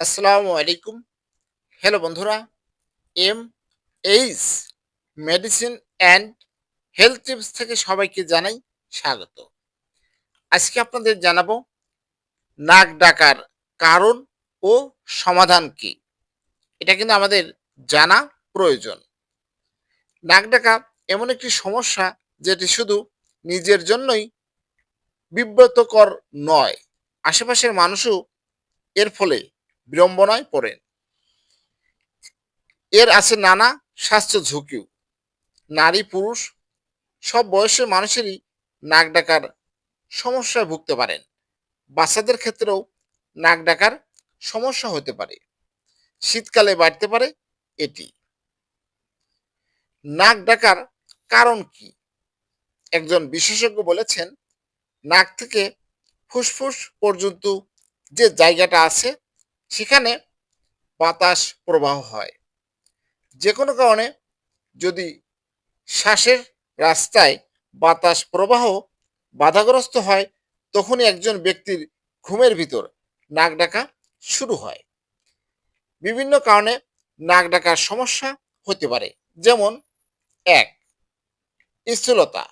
আসসালামু আলাইকুম। হ্যালো বন্ধুরা M H medicine and health tips থেকে সবাইকে জানাই স্বাগত। আজকে আপনাদের জানাব, নাক ডাকার কারণ ও সমাধান কি? এটা কিন্তু আমাদের জানা প্রয়োজন। নাক ডাকা এমন একটি সমস্যা যেটি শুধু নিজের জন্যই বিব্রতকর নয়, আশেপাশের মানুষও এর ফলে বিড়ম্বনায় পড়েন। এর আছে নানা স্বাস্থ্য ঝুঁকিও। নারী, পুরুষ, সব বয়সের মানুষেরই নাক ডাকার সমস্যায় ভুগতে পারেন। বাচ্চাদের ক্ষেত্রেও নাক ডাকার সমস্যা হতে পারে। শীতকালে বাড়তে পারে এটি। নাক ডাকার কারণ কি? একজন বিশেষজ্ঞ বলেছেন, নাক থেকে ফুসফুস পর্যন্ত যে জায়গাটা আছে সেখানে বাতাস প্রবাহ হয়। যে কোনো কারণে যদি শ্বাসের রাস্তায় বাতাস প্রবাহ বাধাগ্রস্ত হয়, তখনই একজন ব্যক্তির ঘুমের ভিতর নাক ডাকা শুরু হয়। বিভিন্ন কারণে নাক ডাকার সমস্যা হতে পারে, যেমন এক, স্থূলতা।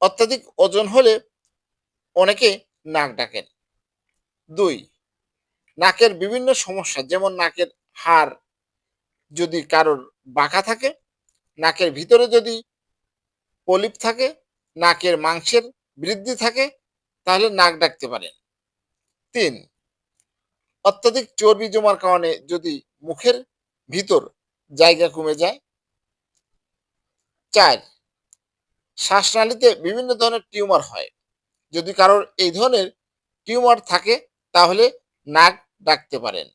অত্যাধিক ওজন হলে অনেকে নাক ডাকেন। দুই নাকের বিভিন্ন সমস্যা, যেমন নাকের হাড় যদি কারোর বাঁকা থাকে, নাকের ভিতরে যদি পলিপ থাকে, নাকের মাংসের বৃদ্ধি থাকে, তাহলে নাক ডাকতে পারেন তিন, অত্যাধিক চর্বি জমার কারণে যদি মুখের ভিতর জায়গা কমে যায়। চার, শ্বাসনালীতে বিভিন্ন ধরনের টিউমার হয়। যদি কারোর এই ধরনের টিউমার থাকে, তাহলে নাক ডাকতে পারেন।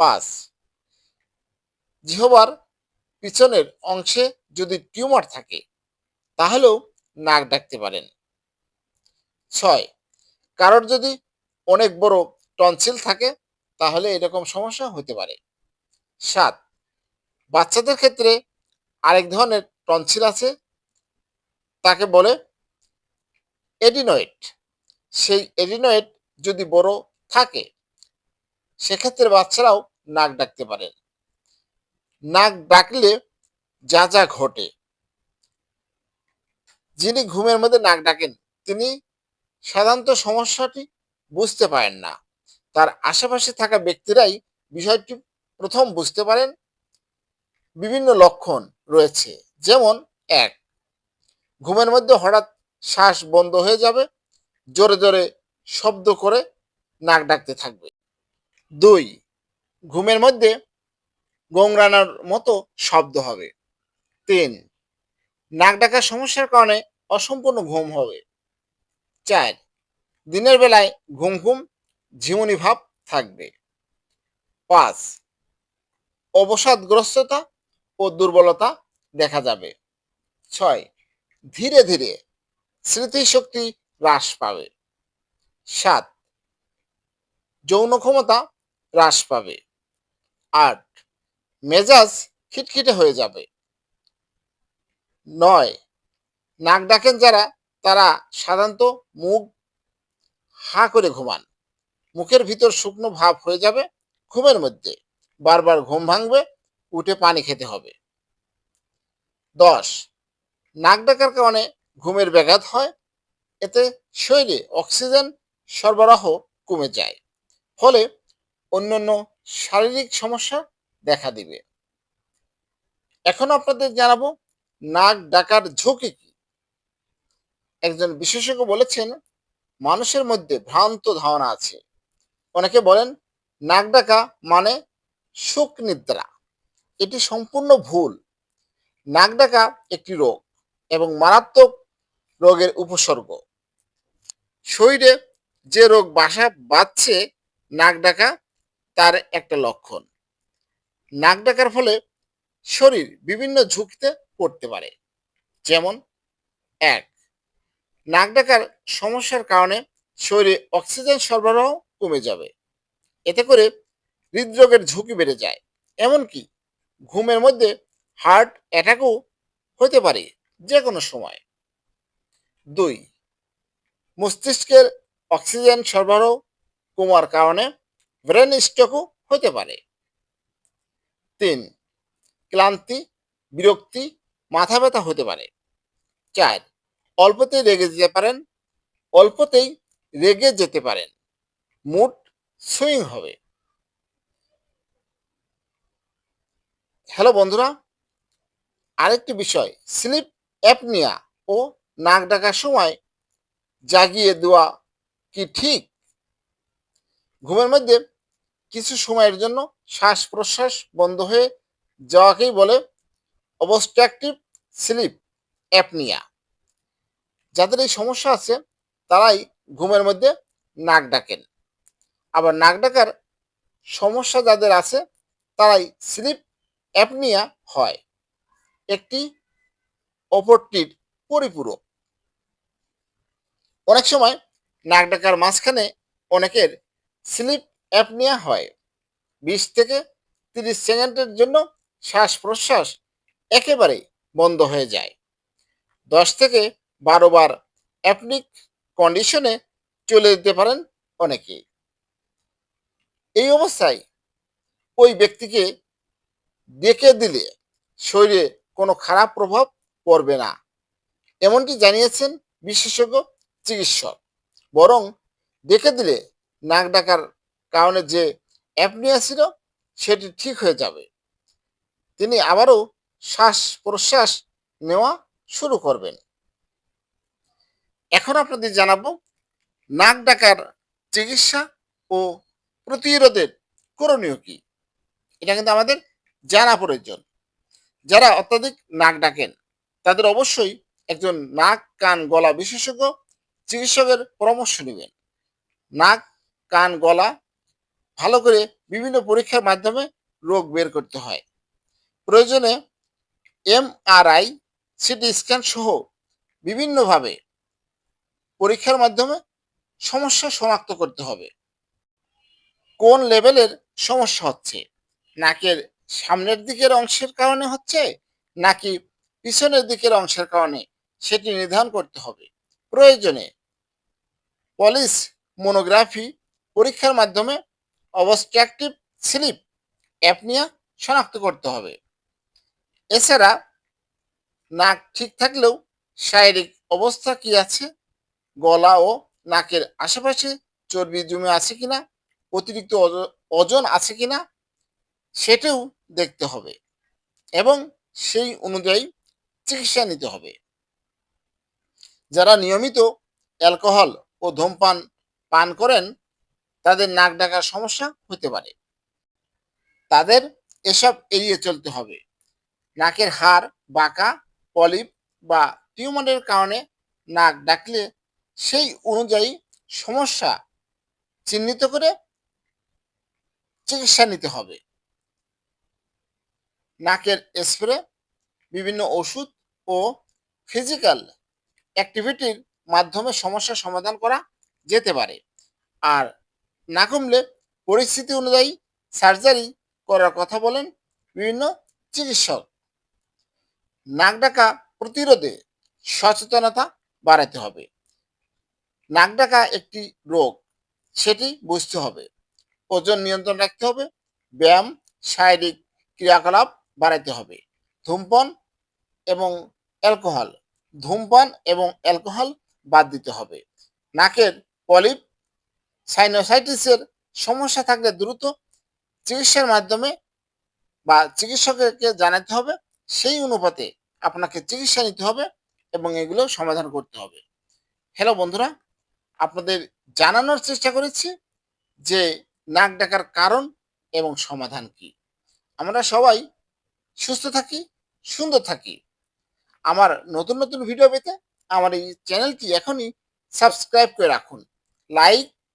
পাঁচ, জিহবার পিছনের অংশে যদি টিউমার থাকে, তাহলেও নাক ডাকতে পারেন। ছয়, কারোর যদি অনেক বড় টনসিল থাকে, তাহলে এরকম সমস্যা হতে পারে। সাত, বাচ্চাদের ক্ষেত্রে আরেক ধরনের টনসিল আছে, তাকে বলে এডিনয়েড। সেই এডিনয়েড যদি বড় থাকে, সেক্ষেত্রে বাচ্চারাও নাক ডাকতে পারেন নাক ডাকলে যা যা ঘটে, যিনি ঘুমের মধ্যে নাক ডাকেন, তিনি সাধারণত সমস্যাটি বুঝতে পারেন না। তার আশেপাশে থাকা ব্যক্তিরাই বিষয়টি প্রথম বুঝতে পারেন। বিভিন্ন লক্ষণ রয়েছে, যেমন এক, ঘুমের মধ্যে হঠাৎ শ্বাস বন্ধ হয়ে যাবে, জোরে জোরে শব্দ করে নাক ডাকতে থাকবে। দুই, ঘুমের মধ্যে গোংরানোর মতো শব্দ হবে। তিন, নাক ডাকার সমস্যার কারণে অসম্পূর্ণ ঘুম হবে। চার, দিনের বেলায় ঘুম ঘুম ঝিমুনি ভাব থাকবে। পাঁচ, অবসাদগ্রস্ততা ও দুর্বলতা দেখা যাবে। ছয়, ধীরে ধীরে স্মৃতিশক্তি হ্রাস পাবে। সাত যৌন ক্ষমতা হ্রাস পাবে। আট, মেজাজ খিটখিটে হয়ে যাবে। নয়, নাক ডাকেন যারা, তারা সাধারণত মুখ হা করে ঘুমান। মুখের ভিতর শুকনো ভাব হয়ে যাবে ঘুমের মধ্যে। বারবার ঘুম ভাঙবে, উঠে পানি খেতে হবে। দশ, নাক ডাকার কারণে ঘুমের ব্যাঘাত হয়, এতে শরীরে অক্সিজেন সরবরাহ কমে যায়। ফলে অন্যান্য শারীরিক সমস্যা দেখা দিবে। এখন আপনাদের জানাব, নাক ডাকার ঝুঁকি কি? একজন বিশেষজ্ঞ বলেছেন, মানুষের মধ্যে ভ্রান্ত ধারণা আছে। অনেকে বলেন, নাক ডাকা মানে সুখ নিদ্রা। এটি সম্পূর্ণ ভুল। নাক ডাকা একটি রোগ এবং মারাত্মক রোগের উপসর্গ। শরীরে যে রোগ বাসা বাঁধছে নাক ডাকা তার একটা লক্ষণ। নাক ডাকার ফলে শরীর বিভিন্ন ঝুঁকিতে পড়তে পারে। যেমন, এক, নাক ডাকার সমস্যার কারণে শরীরে অক্সিজেন সরবরাহ কমে যাবে। এতে করে হৃদরোগের ঝুঁকি বেড়ে যায়। এমনকি ঘুমের মধ্যে হার্ট অ্যাটাকও হতে পারে যে কোনো সময়। দুই, মস্তিষ্কের অক্সিজেন সরবরাহ কমার কারণে ব্রেন স্ট্রোকও হতে পারে। তিন, ক্লান্তি, বিরক্তি, মাথা ব্যথা হতে পারে। চার, অল্পতেই রেগে যেতে পারেন, অল্পতেই রেগে যেতে পারেন। মুড সুইং হবে। হ্যালো বন্ধুরা, আরেকটি বিষয়, স্লিপ অ্যাপনিয়া ও নাক ডাকার সময় জাগিয়ে দেওয়া কি ঠিক? ঘুমের মধ্যে কিছু সময়ের জন্য শ্বাস প্রশ্বাস বন্ধ হয়ে যাওয়াকেই বলে অবস্ট্রাকটিভ স্লিপ অ্যাপনিয়া। যাদের এই সমস্যা আছে, তারাই ঘুমের মধ্যে নাক ডাকেন। আবার নাক ডাকার সমস্যা যাদের আছে, তারাই স্লিপ অ্যাপনিয়া হয়। একটি অপরটির পরিপূরক। অনেক সময় নাক ডাকার মাঝখানে অনেকের স্লিপ অ্যাপনিয়া হয়। বিশ থেকে তিরিশ সেকেন্ডের জন্য শ্বাস প্রশ্বাস একেবারে বন্ধ হয়ে যায়। দশ থেকে বারো বার অ্যাপনিক কন্ডিশনে চলে যেতে পারেন অনেকে এই অবস্থায় ওই ব্যক্তিকে ডেকে দিলে শরীরে কোনো খারাপ প্রভাব পড়বে না। এমনটি জানিয়েছেন বিশেষজ্ঞ চিকিৎসক। বরং ডেকে দিলে নাক ডাকার কারণে যে অ্যাপনিয়া ছিল, সেটি ঠিক হয়ে যাবে। তিনি আবারও শ্বাস প্রশ্বাস নেওয়া শুরু করবেন। এখন আপনাদের জানাব, নাক ডাকার চিকিৎসা ও প্রতিরোধের করণীয় কি? এটা কিন্তু আমাদের জানা প্রয়োজন। যারা অত্যাধিক নাক ডাকেন, তাদের অবশ্যই একজন নাক, কান, গলা বিশেষজ্ঞ চিকিৎসকের পরামর্শ নেবেন। নাক কান, গলা ভালো করে বিভিন্ন পরীক্ষার মাধ্যমে রোগ বের করতে হয়। প্রয়োজনে এমআরআই, সিটি স্ক্যান সহ বিভিন্নভাবে পরীক্ষার মাধ্যমে সমস্যা শনাক্ত করতে হবে। কোন লেভেলের সমস্যা হচ্ছে? নাকের সামনের দিকের অংশের কারণে হচ্ছে নাকি পিছনের দিকের অংশের কারণে? সেটি নির্ধারণ করতে হবে। প্রয়োজনে পলিশ মোনোগ্রাফি পরীক্ষার মাধ্যমে অবস্ট্রাকটিভ স্লিপ, অ্যাপনিয়া শনাক্ত করতে হবে। এছাড়া নাক ঠিক থাকলেও শারীরিক অবস্থা কি আছে? গলা ও নাকের আশেপাশে চর্বি জমে আছে কিনা? অতিরিক্ত ওজন আছে কিনা? সেটাও দেখতে হবে এবং সেই অনুযায়ী চিকিৎসা নিতে হবে। যারা নিয়মিত অ্যালকোহল ও ধূমপান পান করেন তাদের নাক ডাকার সমস্যা হতে পারে। তাদের এসব এড়িয়ে চলতে হবে। নাকের হাড়, বাঁকা, পলিপ বা টিউমারের কারণে নাক ডাকলে সেই অনুযায়ী সমস্যা চিহ্নিত করে চিকিৎসা নিতে হবে। নাকের স্প্রে, বিভিন্ন ওষুধ ও ফিজিক্যাল অ্যাক্টিভিটির মাধ্যমে সমস্যার সমাধান করা যেতে পারে। আর না কমলে পরিস্থিতি অনুযায়ী সার্জারি করার কথা বলেন বিভিন্ন চিকিৎসক। নাক ডাকা প্রতিরোধে সচেতনতা বাড়াতে হবে। নাক ডাকা একটি রোগ, সেটি বুঝতে হবে। ওজন নিয়ন্ত্রণ রাখতে হবে। ব্যায়াম, শারীরিক ক্রিয়াকলাপ বাড়াতে হবে। ধূমপান এবং অ্যালকোহল, ধূমপান এবং অ্যালকোহল বাদ দিতে হবে। নাকের পলিপ সাইনোসাইটিসের সমস্যা থাকলে দ্রুত চিকিৎসার মাধ্যমে বা চিকিৎসকেরকে জানাতে হবে। সেই অনুপাতে আপনাকে চিকিৎসা নিতে হবে এবং এগুলো সমাধান করতে হবে। হ্যালো বন্ধুরা, আপনাদের জানানোর চেষ্টা করেছি যে নাক ডাকার কারণ এবং সমাধান কি। আমরা সবাই সুস্থ থাকি, সুন্দর থাকি। আমার নতুন নতুন ভিডিও পেতে আমার এই চ্যানেলটি এখনই সাবস্ক্রাইব করে রাখুন। লাইক